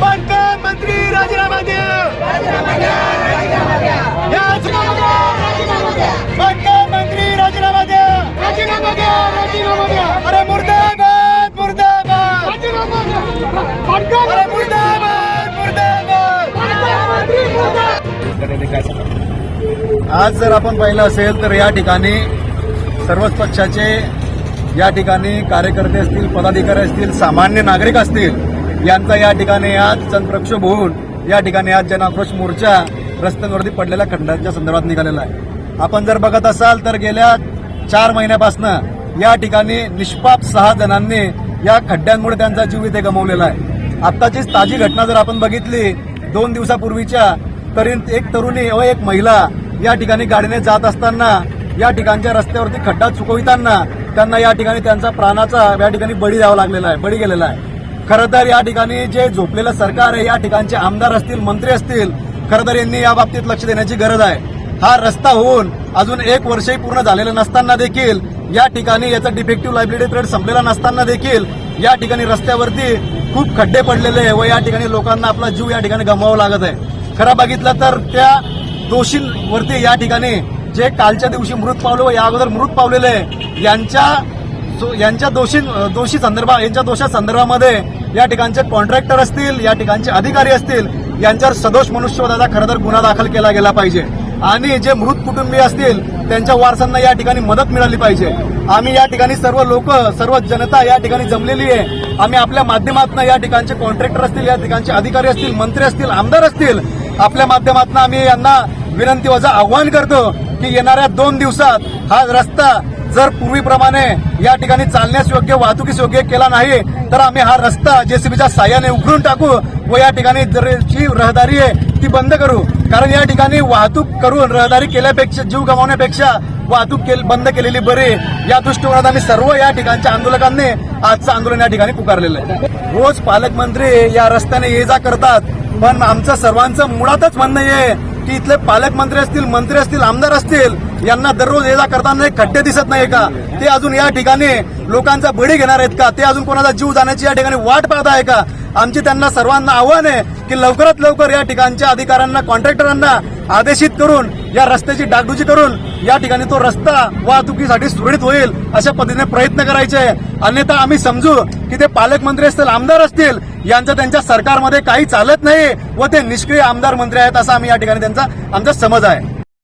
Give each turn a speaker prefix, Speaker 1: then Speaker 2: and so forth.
Speaker 1: बांधकाम मंत्री राजीनामा द्या. याच बांधकाम मंत्री राजीनामा द्या. अरे मुर्दाबाद मुर्दाबाद. अरे मुर्दाबाद मुर्दाबाद. आज जर आपण पाहिलं असेल तर या ठिकाणी सर्वच पक्षाचे या ठिकाणी कार्यकर्ते असतील पदाधिकारी असतील सामान्य नागरिक असतील यांचा या ठिकाणी आज जनप्रक्षोभ होऊन या ठिकाणी आज जनाक्रोश मोर्चा रस्त्यांवरती पडलेल्या खंडांच्या संदर्भात निघालेला आहे. आपण जर बघत असाल तर गेल्या चार महिन्यापासनं या ठिकाणी निष्पाप सहा जणांनी या खड्ड्यांमुळे त्यांचा जीव इथे गमावलेला आहे. आत्ताचीच ताजी घटना जर आपण बघितली दोन दिवसापूर्वीच्या तरी एक तरुणी व एक महिला या ठिकाणी गाडीने जात असताना या ठिकाणच्या रस्त्यावरती खड्डा चुकविताना त्यांना या ठिकाणी त्यांचा प्राणाचा या ठिकाणी बळी द्यावा लागलेला आहे बळी गेलेला आहे. खरं तर या ठिकाणी जे झोपलेलं सरकार आहे या ठिकाणचे आमदार असतील मंत्री असतील खरं तर यांनी या बाबतीत लक्ष देण्याची गरज आहे. हा रस्ता होऊन अजून एक वर्षही पूर्ण झालेलं नसताना देखील या ठिकाणी याचा डिफेक्टिव्ह लायबिलिटी पिरियड संपलेला नसताना देखील या ठिकाणी रस्त्यावरती खूप खड्डे पडलेले आहे व या ठिकाणी लोकांना आपला जीव या ठिकाणी गमवावा लागत आहे. खरं बघितलं तर त्या दोषींवरती या ठिकाणी जे कालच्या दिवशी मृत पावले व या अगोदर मृत पावलेले आहे, यांच्या यांच्या दोषी दोषी संदर्भात यांच्या दोषा संदर्भामध्ये या ठिकाणचे कॉन्ट्रॅक्टर असतील या ठिकाणचे अधिकारी असतील यांच्यावर सदोष मनुष्यवधाचा खरं तर गुन्हा दाखल केला गेला पाहिजे. आणि जे मृत कुटुंबीय असतील त्यांच्या वारसांना या ठिकाणी मदत मिळाली पाहिजे. आम्ही या ठिकाणी सर्व लोक सर्व जनता या ठिकाणी जमलेली आहे. आम्ही आपल्या माध्यमातून या ठिकाणचे कॉन्ट्रॅक्टर असतील या ठिकाणचे अधिकारी असतील मंत्री असतील आमदार असतील आपल्या माध्यमातून आम्ही यांना विनंती वजा आव्हान करतो की येणाऱ्या दोन दिवसात हा रस्ता जर पूर्वीप्रमाणे या ठिकाणी चालण्यास योग्य वाहतुकीस योग्य केला नाही तर आम्ही हा रस्ता जेसीबीच्या साह्याने उघडून टाकू व या ठिकाणी जर जी रहदारी आहे ती बंद करू. कारण या ठिकाणी वाहतूक करून रहदारी केल्यापेक्षा जीव गमावण्यापेक्षा वाहतूक केल- बंद केलेली बरी या दृष्टिकोनात आम्ही सर्व या ठिकाणच्या आंदोलकांनी आजचं आंदोलन या ठिकाणी पुकारलेलं आहे. रोज पालकमंत्री या रस्त्याने ये जा करतात पण आमचं सर्वांचं मुळातच म्हणणं आहे की इथले पालकमंत्री असतील मंत्री असतील आमदार असतील यांना दररोज ये करताना एक खड्डे दिसत नाही का? ते अजून या ठिकाणी लोकांचा बळी घेणार आहेत का? ते अजून कोणाचा जीव जाण्याची या ठिकाणी वाट पाहत आहे का? आमची त्यांना सर्वांना आव्हान आहे की लवकरात लवकर या ठिकाणच्या अधिकाऱ्यांना कॉन्ट्रॅक्टरांना आदेशित करून या रस्त्याची डागडुजी करून या ठिकाणी तो रस्ता वाहतुकीसाठी सुरळीत होईल अशा पद्धतीने प्रयत्न करायचे. अन्यथा आम्ही समजू की ते पालकमंत्री असतील आमदार असतील यांचं त्यांच्या सरकारमध्ये काही चालत नाही व ते निष्क्रिय आमदार मंत्री आहेत असा आम्ही या ठिकाणी त्यांचा आमचा समज आहे.